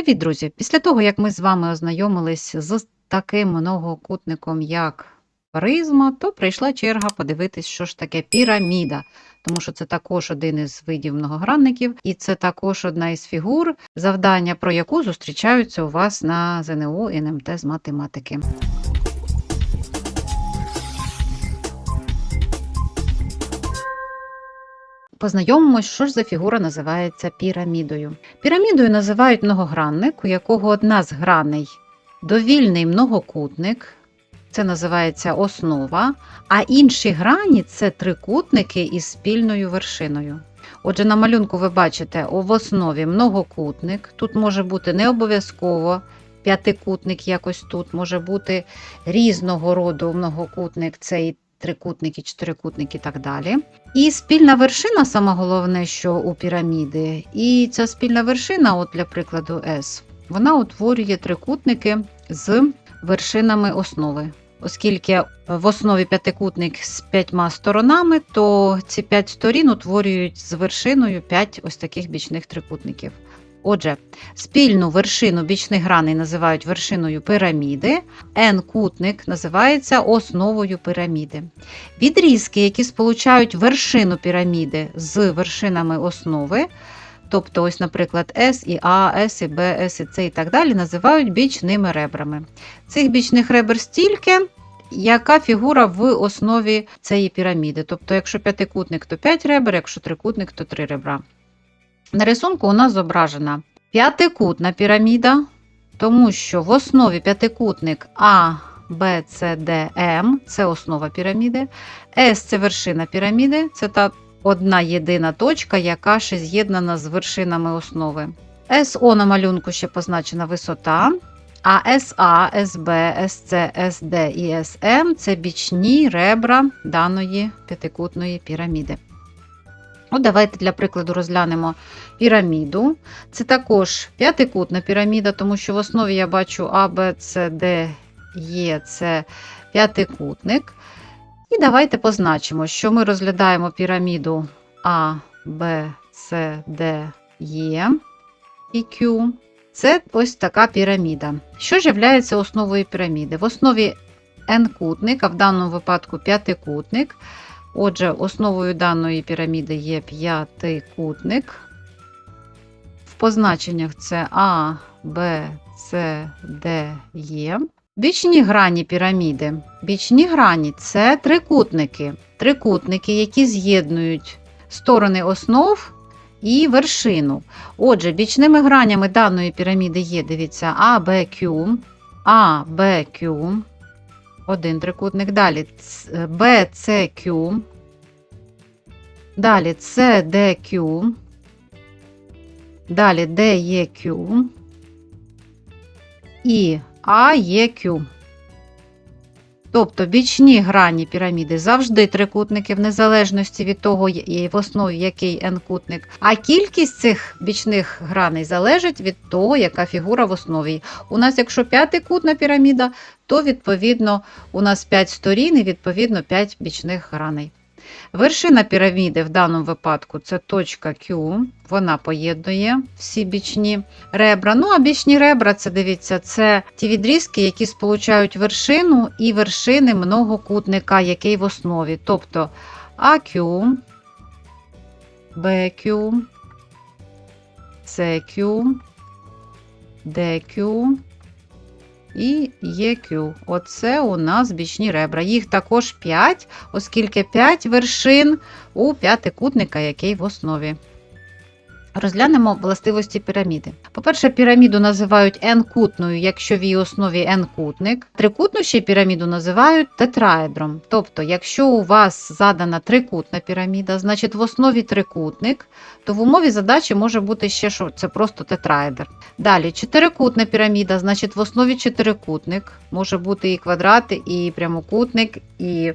Привіт, друзі! Після того, як ми з вами ознайомились з таким многокутником, як призма, то прийшла черга подивитись, що ж таке піраміда, тому що це також один із видів многогранників, і це також одна із фігур, завдання про яку зустрічаються у вас на ЗНО і НМТ з математики. Познайомимось, що ж за фігура називається пірамідою. Пірамідою називають многогранник, у якого одна з граней довільний многокутник, це називається основа, а інші грані це трикутники із спільною вершиною. Отже, на малюнку ви бачите в основі многокутник. Тут може бути не обов'язково п'ятикутник, якось тут може бути різного роду многокутник, це і трикутники, чотирикутник і так далі. І спільна вершина, саме головне, що у піраміди, і ця спільна вершина, от для прикладу S, вона утворює трикутники з вершинами основи. Оскільки в основі п'ятикутник з п'ятьма сторонами, то ці п'ять сторін утворюють з вершиною п'ять ось таких бічних трикутників. Отже, спільну вершину бічних граней називають вершиною піраміди, N-кутник називається основою піраміди. Відрізки, які сполучають вершину піраміди з вершинами основи, тобто, ось, наприклад, S і A, S і B, S і C і так далі, називають бічними ребрами. Цих бічних ребер стільки, яка фігура в основі цієї піраміди. Тобто, якщо п'ятикутник, то 5 ребер, якщо трикутник, то 3 ребра. На рисунку у нас зображена п'ятикутна піраміда, тому що в основі п'ятикутник А, Б, С, Д, М це основа піраміди. С це вершина піраміди, це та одна єдина точка, яка ще з'єднана з вершинами основи. СО на малюнку ще позначена висота. А СА, СБ, СЦ, СД і СМ це бічні ребра даної п'ятикутної піраміди. От Давайте для прикладу розглянемо піраміду. Це також п'ятикутна піраміда, тому що в основі я бачу А, Б, С, Д, Е це п'ятикутник. І давайте позначимо, що ми розглядаємо піраміду А, Б, С, Д, Е і Q. Це ось така піраміда. Що ж є основою піраміди? В основі n-кутник, а в даному випадку п'ятикутник. Отже, основою даної піраміди є п'ятикутник. В позначеннях це А, Б, С, Д, Е. Бічні грані піраміди. Бічні грані це трикутники. Трикутники, які з'єднують сторони основ і вершину. Отже, бічними гранями даної піраміди є, дивіться, А, Б, Q, А, Б, Q, один трикутник. Далі BCQ. Далі CDQ. Далі DEQ. І AEQ. Тобто бічні грані піраміди завжди трикутники, в незалежності від того, в основі який n-кутник. А кількість цих бічних граней залежить від того, яка фігура в основі. У нас, якщо п'ятикутна піраміда, то відповідно у нас 5 сторін і відповідно 5 бічних граней. Вершина піраміди в даному випадку це точка Q, вона поєднує всі бічні ребра. Ну, а бічні ребра, це дивіться, це ті відрізки, які сполучають вершину і вершини многокутника, який в основі. Тобто AQ, BQ, CQ, DQ і EQ. Оце у нас бічні ребра. Їх також 5, оскільки 5 вершин у п'ятикутника, який в основі. Розглянемо властивості піраміди. По-перше, піраміду називають n-кутною, якщо в її основі n-кутник. Трикутну ще піраміду називають тетраедром. Тобто, якщо у вас задана трикутна піраміда, значить в основі трикутник, то в умові задачі може бути ще що це просто тетраедр. Далі, чотирикутна піраміда, значить в основі чотирикутник, може бути і квадрат, і прямокутник, і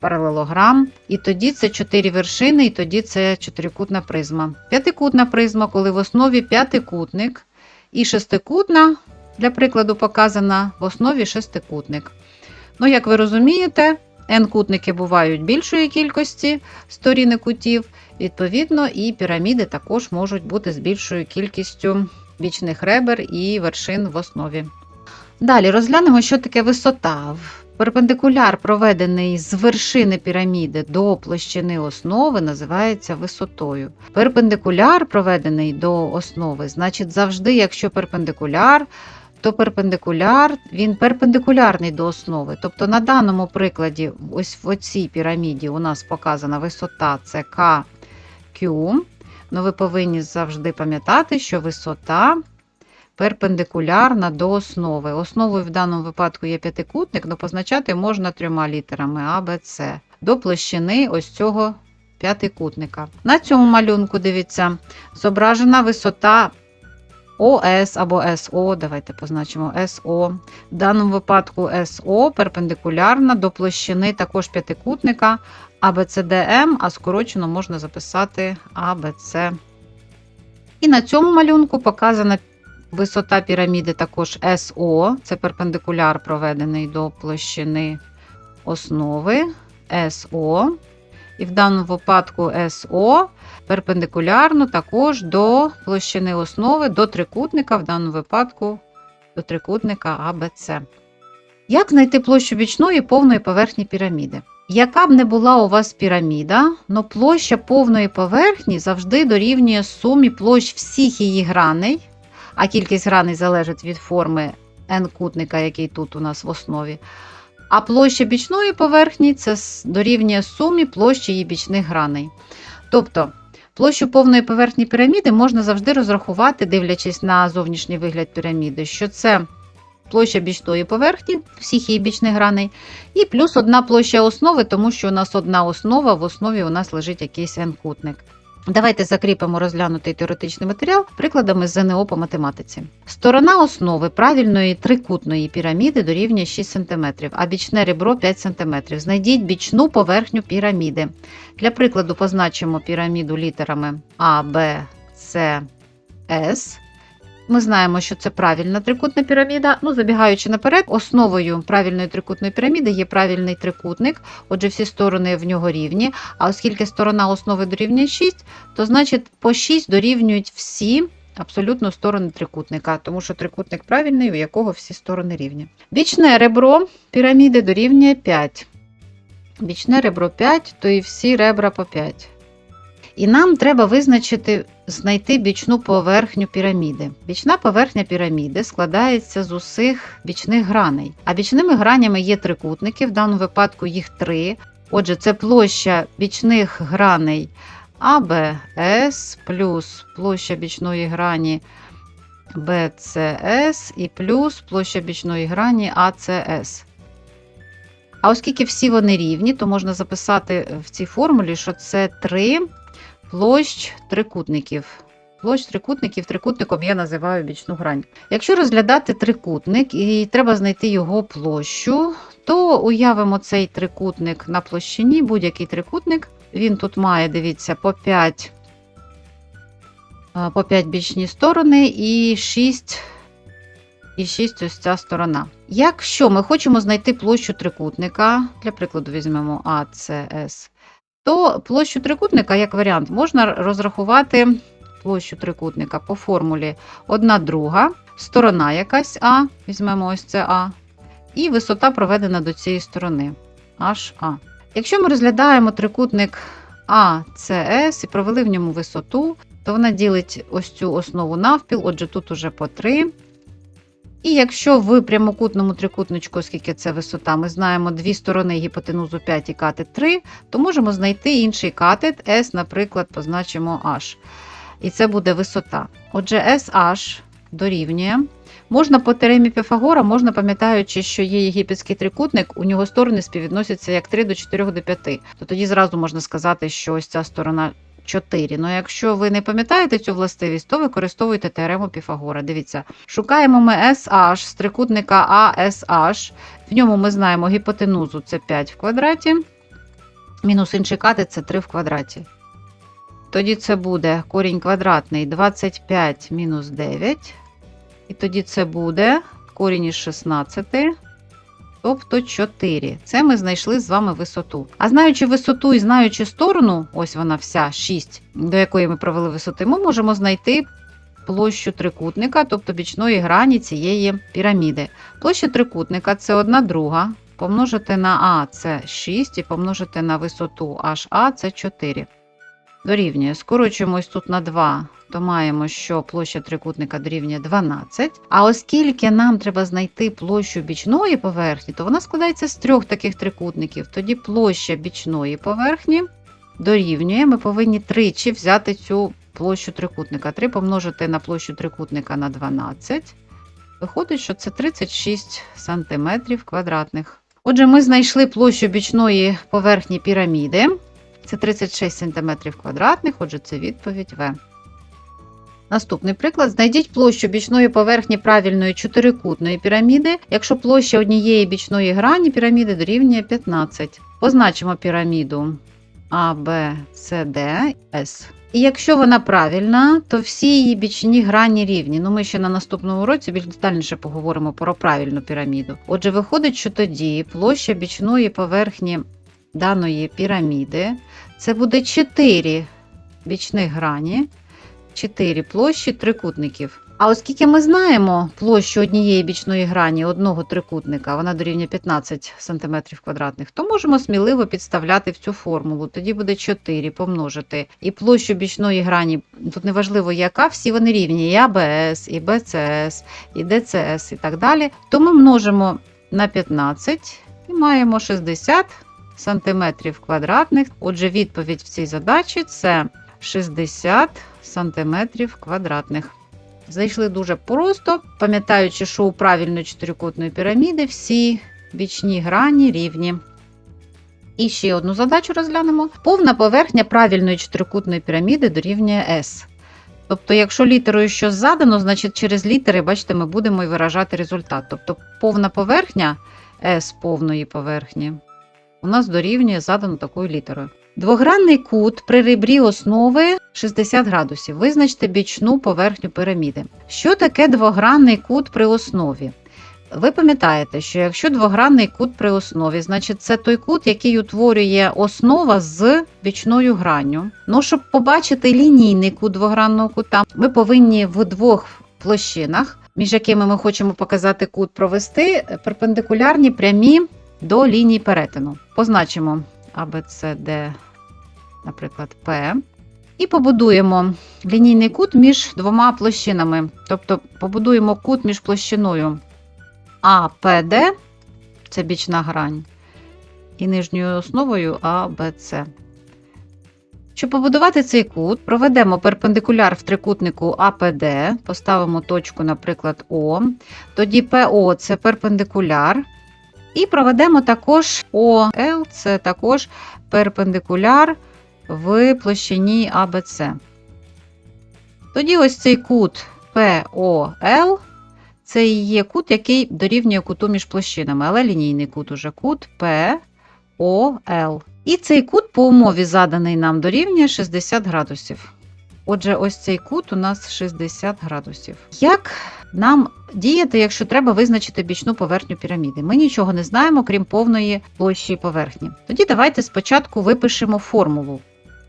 паралелограм. І тоді це чотири вершини, і тоді це чотирикутна призма. П'ятикутна призма, коли в основі п'ятикутник, і шестикутна, для прикладу, показана в основі шестикутник. Ну, як ви розумієте, n-кутники бувають більшої кількості сторін і кутів, відповідно, і піраміди також можуть бути з більшою кількістю бічних ребер і вершин в основі. Далі розглянемо, що таке висота. Перпендикуляр, проведений з вершини піраміди до площини основи, називається висотою. Перпендикуляр, проведений до основи, значить, завжди, якщо перпендикуляр, то перпендикуляр він перпендикулярний до основи. Тобто на даному прикладі, ось в цій піраміді у нас показана висота це KQ. Ну, ви повинні завжди пам'ятати, що висота перпендикулярна до основи. Основою в даному випадку є п'ятикутник, але позначати можна трьома літерами А, Б, С до площини ось цього п'ятикутника. На цьому малюнку, дивіться, зображена висота ОС або СО. Давайте позначимо СО. В даному випадку СО перпендикулярна до площини також п'ятикутника АБЦДМ, а скорочено можна записати АБЦ. І на цьому малюнку показана висота піраміди також СО, це перпендикуляр, проведений до площини основи СО. І в даному випадку СО перпендикулярно також до площини основи, до трикутника, в даному випадку до трикутника АБЦ. Як знайти площу бічної повної поверхні піраміди? Яка б не була у вас піраміда, но площа повної поверхні завжди дорівнює сумі площ всіх її граней, а кількість граней залежить від форми n-кутника, який тут у нас в основі. А площа бічної поверхні це дорівнює сумі площі її бічних граней. Тобто площу повної поверхні піраміди можна завжди розрахувати, дивлячись на зовнішній вигляд піраміди, що це площа бічної поверхні, всіх її бічних граней, і плюс одна площа основи, тому що у нас одна основа, в основі у нас лежить якийсь n-кутник. Давайте закріпимо розглянутий теоретичний матеріал прикладами з ЗНО по математиці. Сторона основи правильної трикутної піраміди дорівнює 6 см, а бічне ребро 5 см. Знайдіть бічну поверхню піраміди. Для прикладу позначимо піраміду літерами А, Б, С, С. Ми знаємо, що це правильна трикутна піраміда. Ну, забігаючи наперед, основою правильної трикутної піраміди є правильний трикутник, отже, всі сторони в нього рівні. А оскільки сторона основи дорівнює 6, то значить по 6 дорівнюють всі абсолютно сторони трикутника, тому що трикутник правильний, у якого всі сторони рівні. Бічне ребро піраміди дорівнює 5. Бічне ребро 5, то і всі ребра по 5. І нам треба визначити, знайти бічну поверхню піраміди. Бічна поверхня піраміди складається з усіх бічних граней. А бічними гранями є трикутники, в даному випадку їх три. Отже, це площа бічних граней АБС плюс площа бічної грані БЦС і плюс площа бічної грані АЦС. А оскільки всі вони рівні, то можна записати в цій формулі, що це 3 площ трикутників. Площ трикутників трикутником я називаю бічну грань. Якщо розглядати трикутник і треба знайти його площу, то уявимо цей трикутник на площині, будь-який трикутник. Він тут має, дивіться, по 5, по 5 бічні сторони і 6, і 6 ось ця сторона. Якщо ми хочемо знайти площу трикутника, для прикладу візьмемо АЦС, то площу трикутника, як варіант, можна розрахувати площу трикутника по формулі 1 друга, сторона якась А, візьмемо ось це А, і висота проведена до цієї сторони HA. Якщо ми розглядаємо трикутник АЦС і провели в ньому висоту, то вона ділить ось цю основу навпіл, отже, тут уже по 3. І якщо в прямокутному трикутничку, оскільки це висота, ми знаємо дві сторони гіпотенузу 5 і катет 3, то можемо знайти інший катет S, наприклад, позначимо H. І це буде висота. Отже, SH дорівнює. Можна по теоремі Піфагора, можна пам'ятаючи, що є єгипетський трикутник, у нього сторони співвідносяться як 3 до 4 до 5. То тоді зразу можна сказати, що ось ця сторона 4. Ну, якщо ви не пам'ятаєте цю властивість, то використовуйте теорему Піфагора. Дивіться, шукаємо ми SH з трикутника ASH. В ньому ми знаємо гіпотенузу це 5 в квадраті, мінус інший катет це 3 в квадраті. Тоді це буде корінь квадратний 25 мінус 9. І тоді це буде корінь із 16, тобто 4. Це ми знайшли з вами висоту. А знаючи висоту і знаючи сторону, ось вона вся 6, до якої ми провели висоти, ми можемо знайти площу трикутника, тобто бічної грані цієї піраміди. Площа трикутника це 1 друга. Помножити на А це 6 і помножити на висоту HA це 4. Дорівнює. Скорочуємось тут на 2, то маємо, що площа трикутника дорівнює 12. А оскільки нам треба знайти площу бічної поверхні, то вона складається з трьох таких трикутників. Тоді площа бічної поверхні дорівнює. Ми повинні тричі взяти цю площу трикутника. 3 помножити на площу трикутника на 12. Виходить, що це 36 см квадратних. Отже, ми знайшли площу бічної поверхні піраміди. Це 36 см квадратних, отже, це відповідь В. Наступний приклад. Знайдіть площу бічної поверхні правильної чотирикутної піраміди, якщо площа однієї бічної грані піраміди дорівнює 15. Позначимо піраміду А, Б, С, Д, С. І якщо вона правильна, то всі її бічні грані рівні. Ну, ми ще на наступному уроці більш детальніше поговоримо про правильну піраміду. Отже, виходить, що тоді площа бічної поверхні даної піраміди це буде 4 бічних грані, 4 площі трикутників. А оскільки ми знаємо площу однієї бічної грані одного трикутника, вона дорівнює 15 см квадратних, то можемо сміливо підставляти в цю формулу. Тоді буде 4 помножити. І площу бічної грані, тут неважливо яка, всі вони рівні, і АБС, і БЦС, і ДЦС, і так далі. То ми множимо на 15 і маємо 60 сантиметрів квадратних. Отже, відповідь в цій задачі це 60 сантиметрів квадратних. Зайшли дуже просто, пам'ятаючи, що у правильної чотирикутної піраміди всі бічні грані рівні. І ще одну задачу розглянемо. Повна поверхня правильної чотирикутної піраміди дорівнює S. Тобто, якщо літерою щось задано, значить через літери, бачите, ми будемо і виражати результат. Тобто повна поверхня S повної поверхні у нас дорівнює задано такою літерою. Двогранний кут при ребрі основи 60 градусів. Визначте бічну поверхню піраміди. Що таке двогранний кут при основі? Ви пам'ятаєте, що якщо двогранний кут при основі, значить це той кут, який утворює основа з бічною гранню. Ну, щоб побачити лінійний кут двогранного кута, ми повинні в двох площинах, між якими ми хочемо показати кут, провести перпендикулярні прямі до лінії перетину. Позначимо ABCD, наприклад, P. І побудуємо лінійний кут між двома площинами. Тобто побудуємо кут між площиною АПД, це бічна грань, і нижньою основою АБЦ. Щоб побудувати цей кут, проведемо перпендикуляр в трикутнику АПД, поставимо точку, наприклад, О. Тоді ПО це перпендикуляр. І проведемо також ОЛ, це також перпендикуляр в площині АБЦ. Тоді ось цей кут ПОЛ, це і є кут, який дорівнює куту між площинами, але лінійний кут уже кут ПОЛ. І цей кут по умові заданий нам дорівнює 60 градусів. Отже, ось цей кут у нас 60 градусів. Як нам діяти, якщо треба визначити бічну поверхню піраміди? Ми нічого не знаємо, крім повної площі поверхні. Тоді давайте спочатку випишемо формулу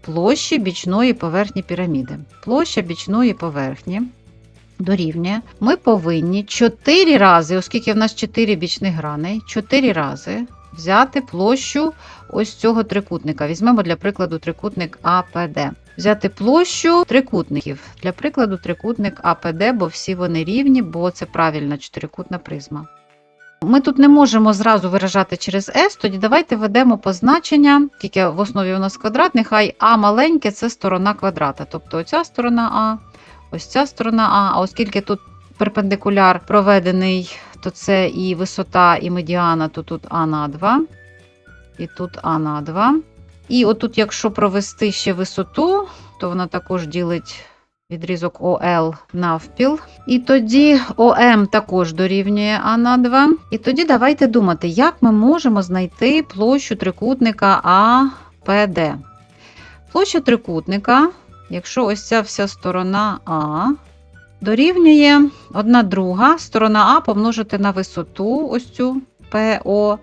площі бічної поверхні піраміди. Площа бічної поверхні дорівнює. Ми повинні 4 рази, оскільки в нас 4 бічних грани, 4 рази взяти площу ось цього трикутника. Візьмемо для прикладу трикутник АПД. Взяти площу трикутників. Для прикладу, трикутник АПД, бо всі вони рівні, бо це правильна чотирикутна призма. Ми тут не можемо зразу виражати через S, тоді давайте введемо позначення, тільки в основі у нас квадрат, нехай А маленьке це сторона квадрата. Тобто оця сторона А, ось ця сторона А, а оскільки тут перпендикуляр проведений, то це і висота, і медіана, то тут А на 2, і тут А на 2. І отут, якщо провести ще висоту, то вона також ділить відрізок ОЛ навпіл. І тоді ОМ також дорівнює А на 2. І тоді давайте думати, як ми можемо знайти площу трикутника АПД. Площа трикутника, якщо ось ця вся сторона А, дорівнює 1 друга сторона А помножити на висоту, ось цю ПО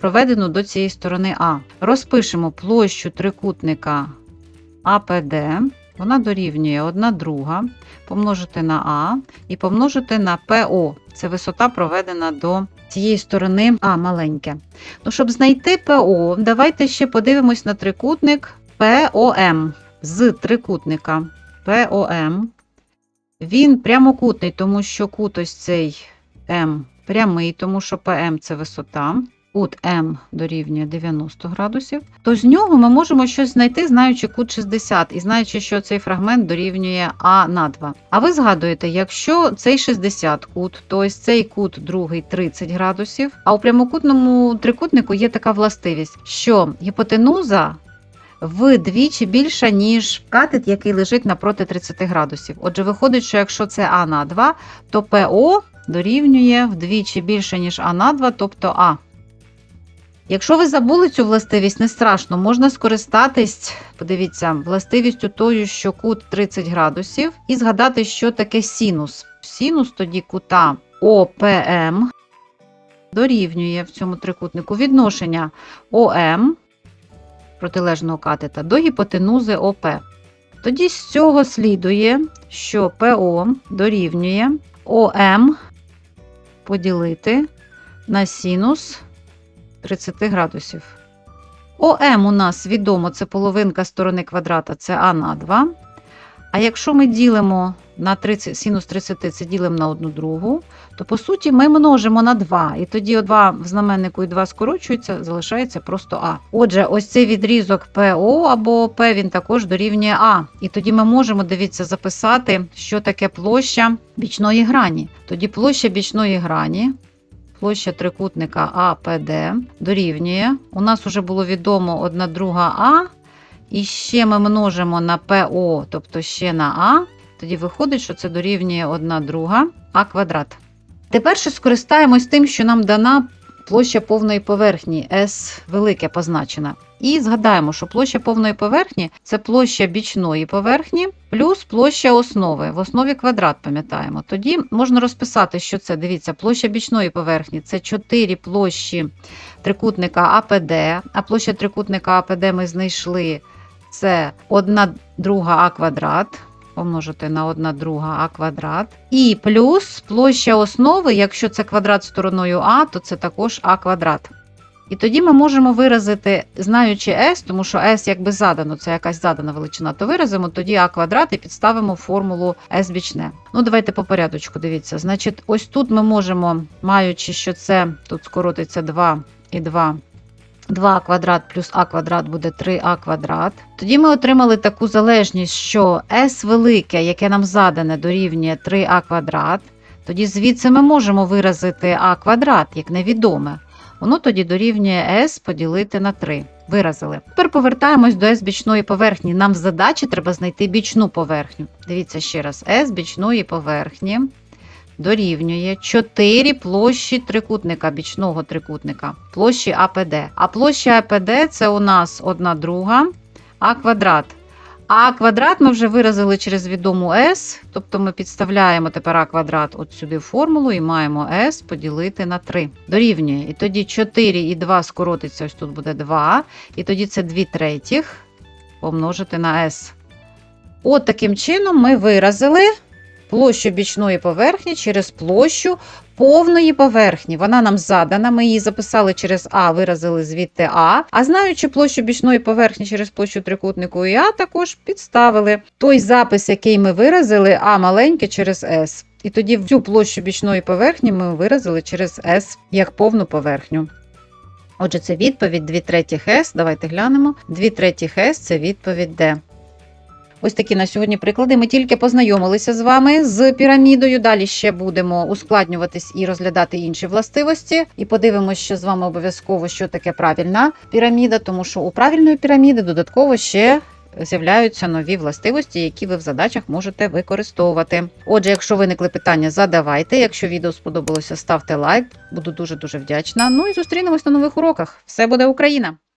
проведену до цієї сторони А. Розпишемо площу трикутника АПД. Вона дорівнює 1 друга помножити на А і помножити на ПО. Це висота проведена до цієї сторони А маленьке. Ну, щоб знайти ПО, давайте ще подивимось на трикутник ПОМ з трикутника ПОМ. Він прямокутний, тому що кут ось цей М прямий, тому що ПМ це висота. Кут М дорівнює 90 градусів, то з нього ми можемо щось знайти, знаючи кут 60 і знаючи, що цей фрагмент дорівнює А на 2. А ви згадуєте, якщо цей 60 кут, то ось цей кут другий 30 градусів. А у прямокутному трикутнику є така властивість, що гіпотенуза вдвічі більша, ніж катет, який лежить напроти 30 градусів. Отже, виходить, що якщо це А на 2, то ПО дорівнює вдвічі більше, ніж А на 2, тобто А. Якщо ви забули цю властивість, не страшно, можна скористатись, подивіться, властивістю тою, що кут 30 градусів, і згадати, що таке синус. Синус тоді кута ОПМ дорівнює в цьому трикутнику відношення ОМ протилежного катета до гіпотенузи ОП. Тоді з цього слідує, що ПО дорівнює ОМ поділити на синус 30 градусів. ОМ у нас відомо, це половинка сторони квадрата, це А на 2. А якщо ми ділимо на 30, синус 30, це ділимо на 1 другу, то по суті ми множимо на 2. І тоді 2 в знаменнику і 2 скорочується, залишається просто А. Отже, ось цей відрізок ПО або П він також дорівнює А. І тоді ми можемо, дивіться, записати, що таке площа бічної грані. Тоді площа бічної грані. Площа трикутника АПД дорівнює. У нас вже було відомо одна друга А. І ще ми множимо на ПО, тобто ще на А. Тоді виходить, що це дорівнює 1 друга А квадрат. Тепер ще скористаємось тим, що нам дана площа повної поверхні С велике позначена. І згадаємо, що площа повної поверхні це площа бічної поверхні плюс площа основи. В основі квадрат, пам'ятаємо. Тоді можна розписати, що це. Дивіться, площа бічної поверхні це 4 площі трикутника АПД, а площа трикутника АПД ми знайшли це 1 друга А квадрат. Помножити на 1 друга А квадрат. І плюс площа основи, якщо це квадрат стороною А, то це також А квадрат. І тоді ми можемо виразити, знаючи S, тому що S якби задано, це якась задана величина, то виразимо тоді А квадрат і підставимо формулу S бічне. Ну, давайте по порядочку, дивіться. Значить, ось тут ми можемо, маючи, що це тут скоротиться 2 і 2. 2 квадрат плюс а квадрат буде 3а квадрат. Тоді ми отримали таку залежність, що s велике, яке нам задане, дорівнює 3а квадрат. Тоді звідси ми можемо виразити а квадрат як невідоме. Воно тоді дорівнює s поділити на 3. Виразили. Тепер повертаємось до S бічної поверхні. Нам в задачі треба знайти бічну поверхню. Дивіться ще раз: S бічної поверхні дорівнює 4 площі трикутника, бічного трикутника, площі АПД. А площа АПД це у нас 1 друга А квадрат. А квадрат ми вже виразили через відому S, тобто ми підставляємо тепер А квадрат от сюди в формулу і маємо S поділити на 3. Дорівнює. І тоді 4 і 2 скоротиться, ось тут буде 2. І тоді це 2 третіх помножити на S. От таким чином ми виразили площу бічної поверхні через площу повної поверхні. Вона нам задана, ми її записали через А, виразили звідти А. А знаючи площу бічної поверхні через площу трикутнику і А, також підставили той запис, який ми виразили, А маленьке через С. І тоді в цю площу бічної поверхні ми виразили через С як повну поверхню. Отже, це відповідь 2 третіх С. Давайте глянемо. 2 третіх С це відповідь Д. Ось такі на сьогодні приклади. Ми тільки познайомилися з вами з пірамідою. Далі ще будемо ускладнюватись і розглядати інші властивості. І подивимося ще з вами обов'язково, що таке правильна піраміда, тому що у правильної піраміди додатково ще. З'являються нові властивості, які ви в задачах можете використовувати. Отже, якщо виникли питання, задавайте. Якщо відео сподобалося, ставте лайк. Буду дуже дуже вдячна. Ну і зустрінемось на нових уроках. Все буде Україна!